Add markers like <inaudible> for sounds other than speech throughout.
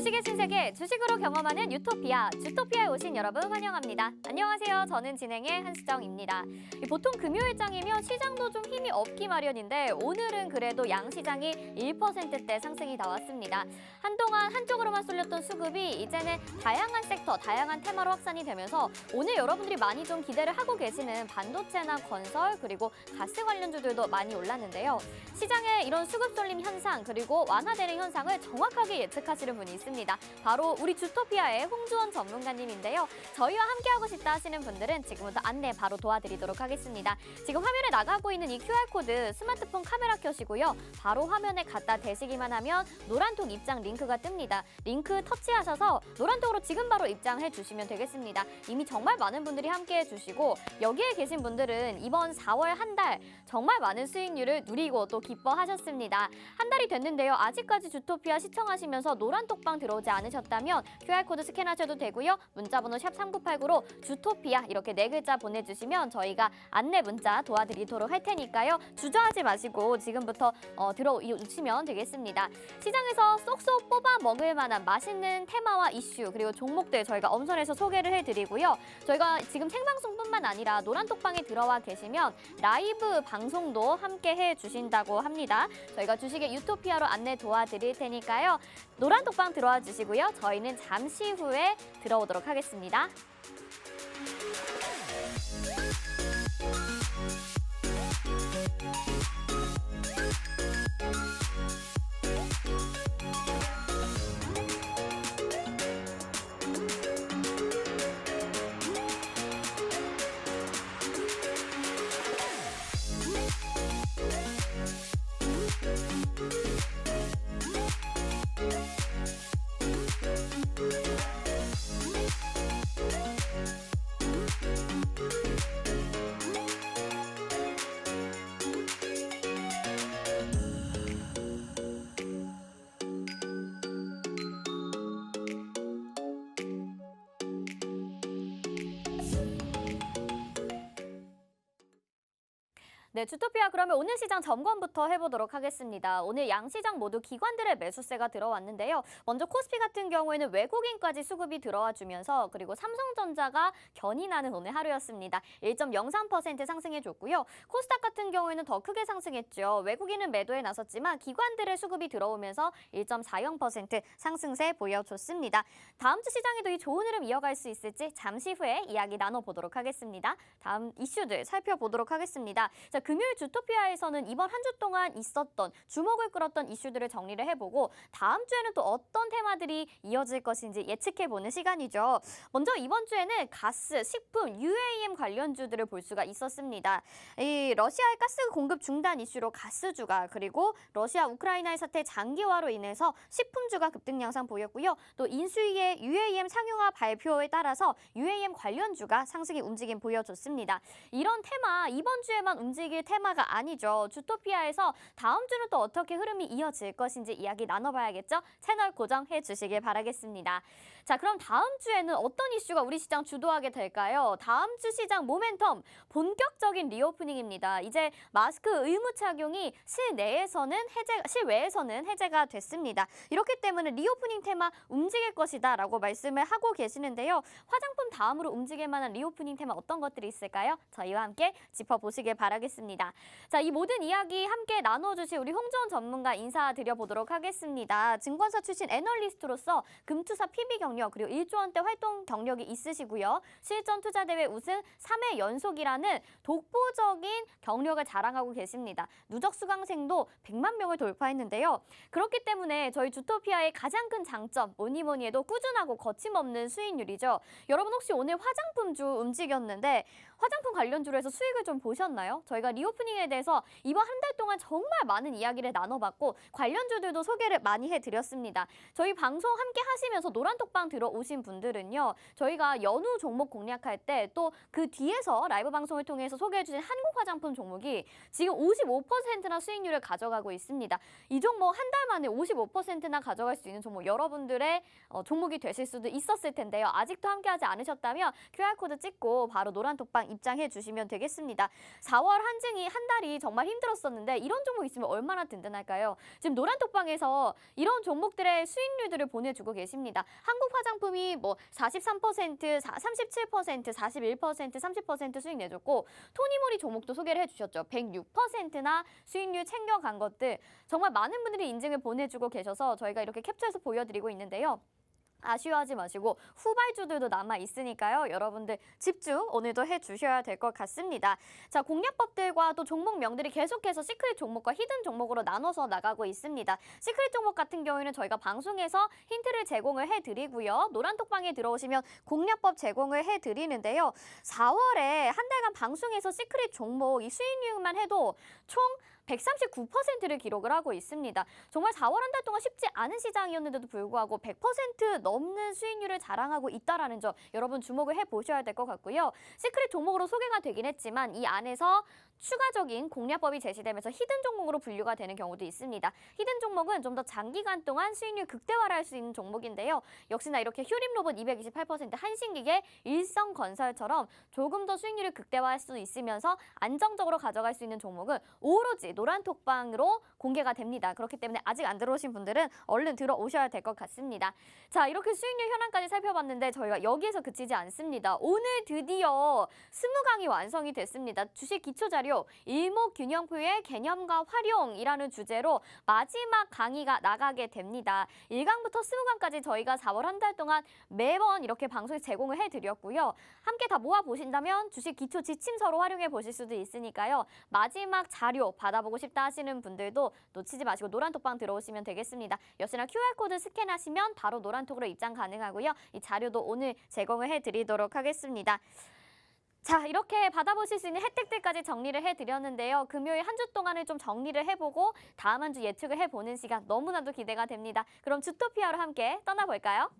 주식의 신세계 주식으로 경험하는 유토피아 주토피아에 오신 여러분 환영합니다. 안녕하세요. 저는 진행의 한수정입니다. 이 보통 금요일장이면 시장도 좀 힘이 없기 마련인데 오늘은 그래도 양시장이 1%대 상승이 나왔습니다. 한동안 한쪽으로만 쏠렸던 수급이 이제는 다양한 섹터, 다양한 테마로 확산이 되면서 오늘 여러분들이 많이 좀 기대를 하고 계시는 반도체나 건설 그리고 가스 관련주들도 많이 올랐는데요. 시장의 이런 수급 쏠림 현상 그리고 완화되는 현상을 정확하게 예측하시는 분이 있습니다. 바로 우리 주토피아의 홍주원 전문가님인데요. 저희와 함께하고 싶다 하시는 분들은 지금부터 안내 바로 도와드리도록 하겠습니다. 지금 화면에 나가고 있는 이 QR코드 스마트폰 카메라 켜시고요. 바로 화면에 갖다 대시기만 하면 노란톡 입장 링크가 뜹니다. 링크 터치하셔서 노란톡으로 지금 바로 입장해 주시면 되겠습니다. 이미 정말 많은 분들이 함께해 주시고 여기에 계신 분들은 이번 4월 한 달 정말 많은 수익률을 누리고 또 기뻐하셨습니다. 한 달이 됐는데요. 아직까지 주토피아 시청하시면서 노란톡방 들어오지 않으셨다면 QR코드 스캔하셔도 되고요. 문자번호 샵 3989로 주토피아 이렇게 네 글자 보내주시면 저희가 안내 문자 도와드리도록 할 테니까요. 주저하지 마시고 지금부터 어, 들어오시면 되겠습니다. 시장에서 쏙쏙 뽑아 먹을 만한 맛있는 테마와 이슈 그리고 종목들 저희가 엄선해서 소개를 해드리고요. 저희가 지금 생방송뿐만 아니라 노란톡방에 들어와 계시면 라이브 방송도 함께 해주신다고 합니다. 저희가 주식의 유토피아로 안내 도와드릴 테니까요. 노란톡방 들어 와 주시고요. 저희는 잠시 후에 들어오도록 하겠습니다. 네, 주토피아 그러면 오늘 시장 점검부터 해보도록 하겠습니다. 오늘 양 시장 모두 기관들의 매수세가 들어왔는데요. 먼저 코스피 같은 경우에는 외국인까지 수급이 들어와 주면서 그리고 삼성전자가 견인하는 오늘 하루였습니다. 1.03% 상승해줬고요. 코스닥 같은 경우에는 더 크게 상승했죠. 외국인은 매도에 나섰지만 기관들의 수급이 들어오면서 1.40% 상승세 보여줬습니다. 다음 주 시장에도 이 좋은 흐름 이어갈 수 있을지 잠시 후에 이야기 나눠보도록 하겠습니다. 다음 이슈들 살펴보도록 하겠습니다. 자, 금요일 주토피아에서는 이번 한 주 동안 있었던 주목을 끌었던 이슈들을 정리를 해보고 다음 주에는 또 어떤 테마들이 이어질 것인지 예측해보는 시간이죠. 먼저 이번 주에는 가스, 식품, UAM 관련주들을 볼 수가 있었습니다. 이 러시아의 가스 공급 중단 이슈로 가스주가 그리고 러시아 우크라이나의 사태 장기화로 인해서 식품주가 급등 양상 보였고요. 또 인수위의 UAM 상용화 발표에 따라서 UAM 관련주가 상승의 움직임 보여줬습니다. 이런 테마 이번 주에만 움직일 테마가 아니죠. 주토피아에서 다음 주는 또 어떻게 흐름이 이어질 것인지 이야기 나눠봐야겠죠. 채널 고정해 주시길 바라겠습니다. 자, 그럼 다음 주에는 어떤 이슈가 우리 시장 주도하게 될까요? 다음 주 시장 모멘텀 본격적인 리오프닝입니다. 이제 마스크 의무 착용이 실내에서는 해제, 실외에서는 해제가 됐습니다. 이렇기 때문에 리오프닝 테마 움직일 것이다 라고 말씀을 하고 계시는데요. 화장품 다음으로 움직일 만한 리오프닝 테마 어떤 것들이 있을까요? 저희와 함께 짚어보시길 바라겠습니다. 자, 이 모든 이야기 함께 나눠주실 우리 홍정원 전문가 인사드려보도록 하겠습니다. 증권사 출신 애널리스트로서 금투사 PB 경력 그리고 1조 원대 활동 경력이 있으시고요. 실전 투자 대회 우승 3회 연속이라는 독보적인 경력을 자랑하고 계십니다. 누적 수강생도 100만 명을 돌파했는데요. 그렇기 때문에 저희 주토피아의 가장 큰 장점 뭐니 뭐니 해도 꾸준하고 거침없는 수익률이죠. 여러분 혹시 오늘 화장품 주 움직였는데 화장품 관련주로 해서 수익을 좀 보셨나요? 저희가 리오프닝에 대해서 이번 한 달 동안 정말 많은 이야기를 나눠봤고 관련주들도 소개를 많이 해드렸습니다. 저희 방송 함께 하시면서 노란톡방 들어오신 분들은요. 저희가 연우 종목 공략할 때 또 그 뒤에서 라이브 방송을 통해서 소개해주신 한국 화장품 종목이 지금 55%나 수익률을 가져가고 있습니다. 이 종목 한 달 만에 55%나 가져갈 수 있는 종목 여러분들의 어, 종목이 되실 수도 있었을 텐데요. 아직도 함께하지 않으셨다면 QR코드 찍고 바로 노란톡방 입장해 주시면 되겠습니다. 4월 한증이 한 달이 정말 힘들었었는데 이런 종목 있으면 얼마나 든든할까요? 지금 노란톡방에서 이런 종목들의 수익률들을 보내주고 계십니다. 한국 화장품이 뭐 43%, 37%, 41%, 30% 수익 내줬고 토니모리 종목도 소개를 해주셨죠. 106%나 수익률 챙겨간 것들 정말 많은 분들이 인증을 보내주고 계셔서 저희가 이렇게 캡처해서 보여드리고 있는데요. 아쉬워하지 마시고 후발주들도 남아 있으니까요. 여러분들 집중 오늘도 해 주셔야 될 것 같습니다. 자, 공략법들과 또 종목명들이 계속해서 시크릿 종목과 히든 종목으로 나눠서 나가고 있습니다. 시크릿 종목 같은 경우에는 저희가 방송에서 힌트를 제공을 해 드리고요. 노란 톡방에 들어오시면 공략법 제공을 해 드리는데요. 4월에 한 달간 방송에서 시크릿 종목 이 수익률만 해도 총 139%를 기록을 하고 있습니다. 정말 4월 한 달 동안 쉽지 않은 시장이었는데도 불구하고 100% 넘는 수익률을 자랑하고 있다라는 점 여러분 주목을 해 보셔야 될 것 같고요. 시크릿 종목으로 소개가 되긴 했지만 이 안에서 추가적인 공략법이 제시되면서 히든 종목으로 분류가 되는 경우도 있습니다. 히든 종목은 좀 더 장기간 동안 수익률 극대화를 할 수 있는 종목인데요. 역시나 이렇게 휴림 로봇 228%, 한신기계, 일성 건설처럼 조금 더 수익률을 극대화할 수 있으면서 안정적으로 가져갈 수 있는 종목은 오로지 노란톡방으로 공개가 됩니다. 그렇기 때문에 아직 안 들어오신 분들은 얼른 들어오셔야 될 것 같습니다. 자, 이렇게 수익률 현황까지 살펴봤는데 저희가 여기에서 그치지 않습니다. 오늘 드디어 20강이 완성이 됐습니다. 주식 기초 자료 일목균형표의 개념과 활용이라는 주제로 마지막 강의가 나가게 됩니다. 1강부터 20강까지 저희가 4월 한 달 동안 매번 이렇게 방송에 제공을 해드렸고요. 함께 다 모아 보신다면 주식 기초 지침서로 활용해 보실 수도 있으니까요. 마지막 자료 받아보고 싶다 하시는 분들도 놓치지 마시고 노란톡방 들어오시면 되겠습니다. 역시나 QR코드 스캔하시면 바로 노란톡으로 입장 가능하고요. 이 자료도 오늘 제공을 해드리도록 하겠습니다. 자, 이렇게 받아보실 수 있는 혜택들까지 정리를 해드렸는데요. 금요일 한 주 동안을 좀 정리를 해보고 다음 한 주 예측을 해보는 시간 너무나도 기대가 됩니다. 그럼 주토피아로 함께 떠나볼까요?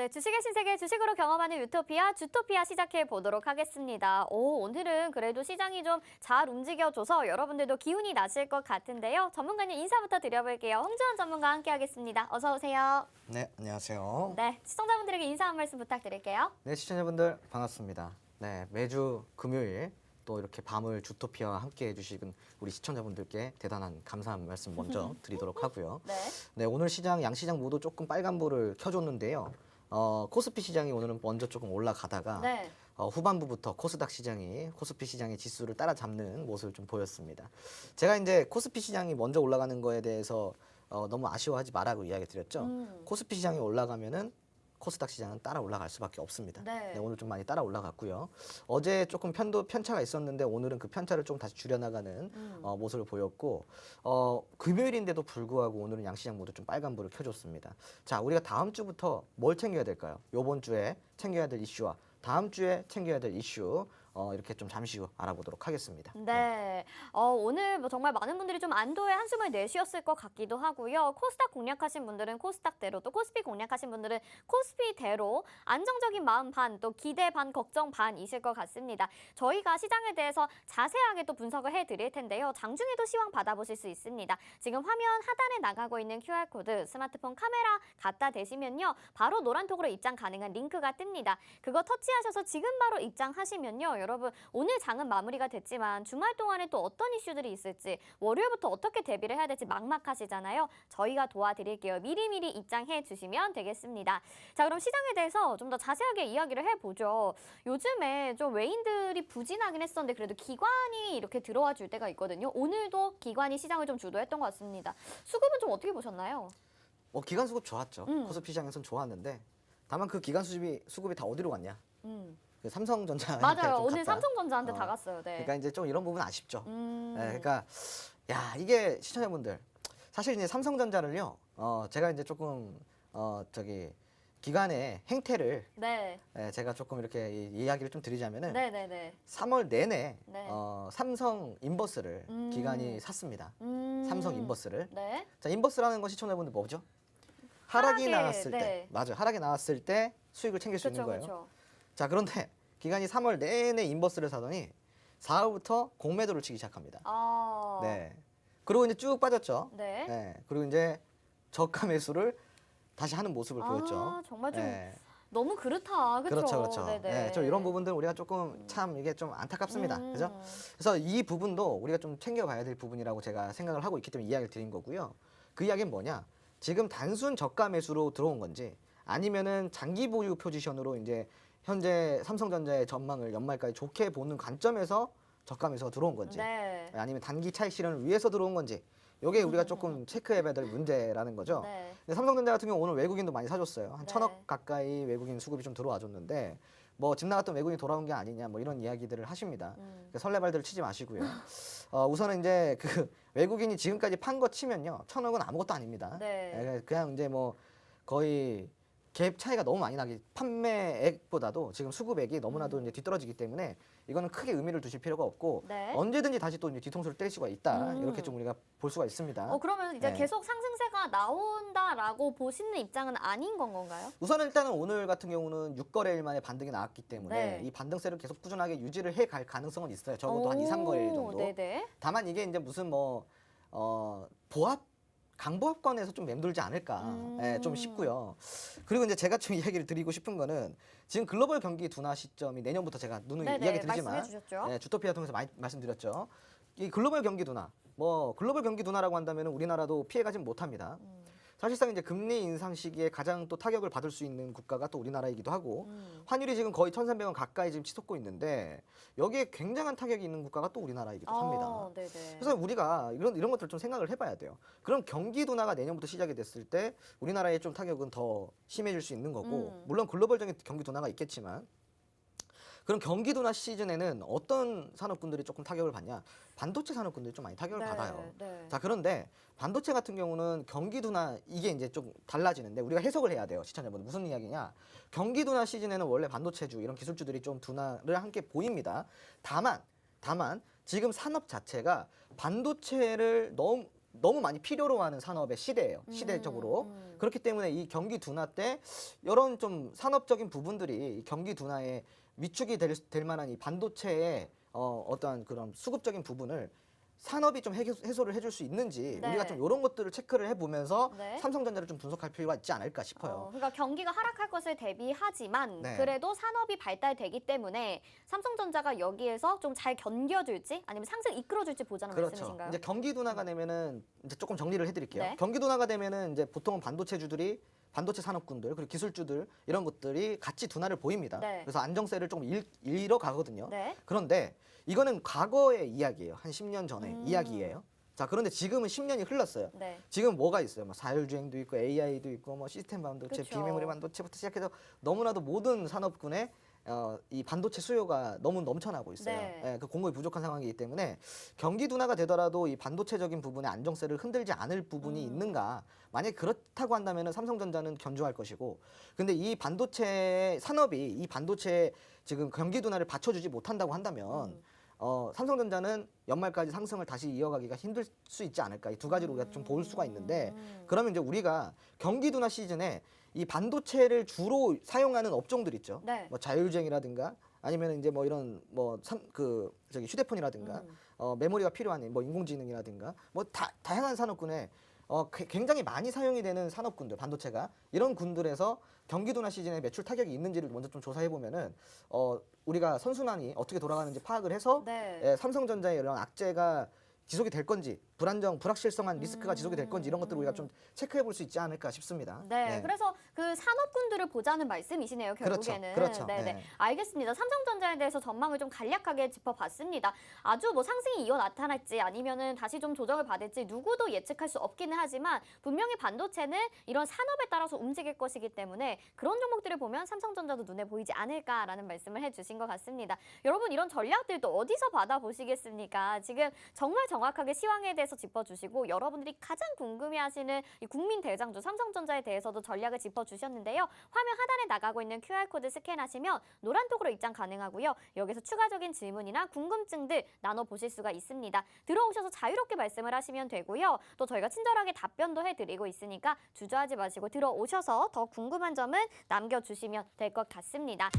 네, 주식의 신세계 주식으로 경험하는 유토피아 주토피아 시작해 보도록 하겠습니다. 오, 오늘은 그래도 시장이 좀 잘 움직여줘서 여러분들도 기운이 나실 것 같은데요. 전문가님 인사부터 드려볼게요. 홍주원 전문가 함께 하겠습니다. 어서 오세요. 네, 안녕하세요. 네. 네, 시청자분들에게 인사 한 말씀 부탁드릴게요. 시청자분들 반갑습니다. 네, 매주 금요일 또 이렇게 밤을 주토피아와 함께 해주시는 우리 시청자분들께 대단한 감사한 말씀 먼저 <laughs> 드리도록 하고요. 네. 네, 오늘 시장 양 시장 모두 조금 빨간불을 켜줬는데요. 어, 코스피 시장이 오늘은 먼저 조금 올라가다가 네. 어, 후반부부터 코스닥 시장이 코스피 시장의 지수를 따라잡는 모습을 좀 보였습니다. 제가 이제 코스피 시장이 먼저 올라가는 거에 대해서 어, 너무 아쉬워하지 말라고 이야기 드렸죠. 음. 코스피 시장이 올라가면은 코스닥 시장은 따라 올라갈 수밖에 없습니다. 네. 오늘 좀 많이 따라 올라갔고요. 어제 조금 편도 편차가 있었는데 오늘은 그 편차를 좀 다시 줄여나가는 음. 어, 모습을 보였고 어, 금요일인데도 불구하고 오늘은 양시장 모두 좀 빨간불을 켜줬습니다. 자, 우리가 다음 주부터 뭘 챙겨야 될까요? 요번 주에 챙겨야 될 이슈와 다음 주에 챙겨야 될 이슈 어, 이렇게 좀 잠시 후 알아보도록 하겠습니다. 네. 어, 오늘 뭐 정말 많은 분들이 좀 안도의 한숨을 내쉬었을 것 같기도 하고요. 코스닥 공략하신 분들은 코스닥대로 또 코스피 공략하신 분들은 코스피대로 안정적인 마음 반 또 기대 반 걱정 반이실 것 같습니다. 저희가 시장에 대해서 자세하게 또 분석을 해드릴 텐데요. 장중에도 시황 받아보실 수 있습니다. 지금 화면 하단에 나가고 있는 QR코드 스마트폰 카메라 갖다 대시면요. 바로 노란톡으로 입장 가능한 링크가 뜹니다. 그거 터치하셔서 지금 바로 입장하시면요. 오늘 장은 마무리가 됐지만 주말 동안에 또 어떤 이슈들이 있을지 월요일부터 어떻게 대비를 해야 될지 막막하시잖아요. 저희가 도와드릴게요. 미리미리 입장해 주시면 되겠습니다. 자 그럼 시장에 대해서 좀 더 자세하게 이야기를 해보죠. 요즘에 좀 외인들이 부진하긴 했었는데 그래도 기관이 이렇게 들어와 줄 때가 있거든요. 오늘도 기관이 시장을 좀 주도했던 것 같습니다. 수급은 좀 어떻게 보셨나요? 뭐 기간 수급 좋았죠. 음. 코스피 시장에선 좋았는데 다만 그 기간 수급이 수급이 다 어디로 갔냐? 음. 그 삼성전자 맞아요. 오늘 삼성전자한테 어. 다 갔어요. 네. 그러니까 이제 좀 이런 부분 아쉽죠. 음. 네, 그러니까 야 이게 시청자분들 사실 이제 삼성전자를요. 어 제가 이제 조금 어 저기 기간의 행태를 네. 예, 제가 조금 이렇게 이- 이야기를 좀 드리자면은 네, 네, 네. 3월 내내 네. 어, 삼성 인버스를 음. 기간이 샀습니다. 음. 삼성 인버스를. 네. 자, 인버스라는 건 시청자분들 뭐죠? 하락이 하락에, 나왔을 네. 때, 맞아요. 하락이 나왔을 때 수익을 챙길 수 있는 그렇죠, 거예요. 그렇죠. 자, 그런데 기간이 3월 내내 인버스를 사더니 4월부터 공매도를 치기 시작합니다. 아. 네. 그리고 이제 쭉 빠졌죠. 네. 네. 그리고 이제 저가 매수를 다시 하는 모습을 보였죠. 아, 정말 좀 네. 너무 그렇다. 그렇죠. 그렇죠, 그렇죠. 네네. 네, 좀 이런 부분들 우리가 조금 참 이게 좀 안타깝습니다. 음. 그죠? 그래서 이 부분도 우리가 좀 챙겨봐야 될 부분이라고 제가 생각을 하고 있기 때문에 이야기를 드린 거고요. 그 이야기는 뭐냐? 지금 단순 저가 매수로 들어온 건지 아니면은 장기 보유 포지션으로 이제 현재 삼성전자의 전망을 연말까지 좋게 보는 관점에서 매수가 들어온 건지 네. 아니면 단기 차익 실현을 위해서 들어온 건지 이게 우리가 조금 체크해봐야 될 문제라는 거죠. 네. 근데 삼성전자 같은 경우 오늘 외국인도 많이 사줬어요. 한 네. 천억 가까이 외국인 수급이 좀 들어와 줬는데 뭐 집 나갔던 외국인이 돌아온 게 아니냐 뭐 이런 이야기들을 하십니다. 음. 그러니까 설레발들 치지 마시고요. 어, 우선은 이제 그 <laughs> 외국인이 지금까지 판 거 치면요. 천억은 아무것도 아닙니다. 네. 예, 그냥 이제 뭐 거의 갭 차이가 너무 많이 나기 판매액보다도 지금 수급액이 너무나도 음. 이제 뒤떨어지기 때문에 이거는 크게 의미를 두실 필요가 없고 네. 언제든지 다시 또 이제 뒤통수를 때릴 수가 있다 음. 이렇게 좀 우리가 볼 수가 있습니다. 어 그러면 이제 네. 계속 상승세가 나온다라고 보시는 입장은 아닌 건 건가요? 우선 일단은 오늘 같은 경우는 6거래일 만에 반등이 나왔기 때문에 네. 이 반등세를 계속 꾸준하게 유지를 해 갈 가능성은 있어요. 적어도 한 2, 3거래일 정도. 네네. 다만 이게 이제 무슨 뭐 어, 보합 강보합권에서 좀 맴돌지 않을까 음. 예, 좀 싶고요. 그리고 이제 제가 좀 <laughs> 이야기를 드리고 싶은 거는 지금 글로벌 경기 둔화 시점이 내년부터 제가 누누이 네네. 이야기 드리지만 말씀해 주셨죠. 예, 주토피아 통해서 많이 말씀드렸죠. 이 글로벌 경기 둔화 뭐 글로벌 경기 둔화라고 한다면 우리나라도 피해가진 못합니다. 음. 사실상 이제 금리 인상 시기에 가장 또 타격을 받을 수 있는 국가가 또 우리나라이기도 하고 음. 환율이 지금 거의 1,300원 가까이 지금 치솟고 있는데 여기에 굉장한 타격이 있는 국가가 또 우리나라이기도 합니다. 어, 네네. 그래서 우리가 이런 이런 것들 좀 생각을 해봐야 돼요. 그럼 경기 둔화가 내년부터 시작이 됐을 때 우리나라의 좀 타격은 더 심해질 수 있는 거고 음. 물론 글로벌적인 경기 둔화가 있겠지만 그럼 경기 둔화 시즌에는 어떤 산업군들이 조금 타격을 받냐? 반도체 산업군들이 좀 많이 타격을 받아요. 네. 자 그런데 반도체 같은 경우는 경기 둔화 이게 이제 좀 달라지는데 우리가 해석을 해야 돼요 시청자분 무슨 이야기냐 경기 둔화 시즌에는 원래 반도체주 이런 기술주들이 좀 둔화를 함께 보입니다 다만 다만 지금 산업 자체가 반도체를 너무 너무 많이 필요로 하는 산업의 시대예요 시대적으로 음. 그렇기 때문에 이 경기 둔화 때 이런 좀 산업적인 부분들이 이 경기 둔화에 위축이 될, 될 만한 이 반도체의 어, 어떠한 그런 수급적인 부분을 산업이 좀 해소, 해소 를 해줄 수 있는지 네. 우리가 좀 이런 것들을 체크를 해보면서 네. 삼성전자를 좀 분석할 필요가 있지 않을까 어, 싶어요. 그러니까 경기가 하락할 것을 대비하지만 네. 그래도 산업이 발달되기 때문에 삼성전자가 여기에서 좀 잘 견뎌줄지 아니면 상승 이끌어줄지 보자는 그렇죠. 말씀이신가요? 이제 경기 둔화가 되면은 이제 조금 정리를 해드릴게요. 네. 경기 둔화가 되면은 이제 보통은 반도체주들이 반도체 산업군들 그리고 기술주들 이런 것들이 같이 둔화를 보입니다. 네. 그래서 안정세를 조금 잃, 잃어 가거든요. 네. 그런데 이거는 과거의 이야기예요. 한 10년 전의 음. 이야기예요. 자, 그런데 지금은 10년이 흘렀어요. 네. 지금 뭐가 있어요? 뭐 사율주행도 있고 AI도 있고 뭐 시스템 반도체, 그쵸. 비메모리 반도체부터 시작해서 너무나도 모든 산업군의 어, 이 반도체 수요가 너무 넘쳐나고 있어요. 네. 예, 그 공급이 부족한 상황이기 때문에 경기 둔화가 되더라도 이 반도체적인 부분의 안정세를 흔들지 않을 부분이 음. 있는가? 만약 그렇다고 한다면은 삼성전자는 견조할 것이고, 근데 이 반도체 산업이 이 반도체 지금 경기 둔화를 받쳐주지 못한다고 한다면. 음. 어, 삼성전자는 연말까지 상승을 다시 이어가기가 힘들 수 있지 않을까 이 두 가지로 우리가 좀 볼 수가 있는데 음. 그러면 이제 우리가 경기 둔화 시즌에 이 반도체를 주로 사용하는 업종들 있죠. 네. 뭐 자율주행이라든가 아니면 이제 뭐 이런 뭐그 저기 휴대폰이라든가 음. 어, 메모리가 필요한 뭐 인공지능이라든가 뭐 다, 다양한 산업군에 어, 게- 굉장히 많이 사용이 되는 산업군들, 반도체가 이런 군들에서 경기도나 시즌에 매출 타격이 있는지를 먼저 좀 조사해 보면은 어, 우리가 선순환이 어떻게 돌아가는지 파악을 해서 네. 예, 삼성전자의 이런 악재가 지속이 될 건지 불안정, 불확실성한 리스크가 지속이 될 건지 이런 것들을 우리가 좀 체크해 볼 수 있지 않을까 싶습니다. 네, 그래서 그 산업군들을 보자는 말씀이시네요. 그렇죠, 결국에는. 그렇죠. 네, 네. 네. 알겠습니다. 삼성전자에 대해서 전망을 좀 간략하게 짚어봤습니다. 아주 뭐 상승이 이어 나타날지 아니면은 다시 좀 조정을 받을지 누구도 예측할 수 없기는 하지만 분명히 반도체는 이런 산업에 따라서 움직일 것이기 때문에 그런 종목들을 보면 삼성전자도 눈에 보이지 않을까라는 말씀을 해주신 것 같습니다. 여러분 이런 전략들도 어디서 받아보시겠습니까? 지금 정말 정확하게 시황에 대해서 짚어주시고 여러분들이 가장 궁금해하시는 이 국민 대장주 삼성전자에 대해서도 전략을 짚어 주셨는데요. 화면 하단에 나가고 있는 QR코드 스캔하시면 노란 톡으로 입장 가능하고요. 여기서 추가적인 질문이나 궁금증들 나눠보실 수가 있습니다. 들어오셔서 자유롭게 말씀을 하시면 되고요. 또 저희가 친절하게 답변도 해드리고 있으니까 주저하지 마시고 들어오셔서 더 궁금한 점은 남겨주시면 될 것 같습니다.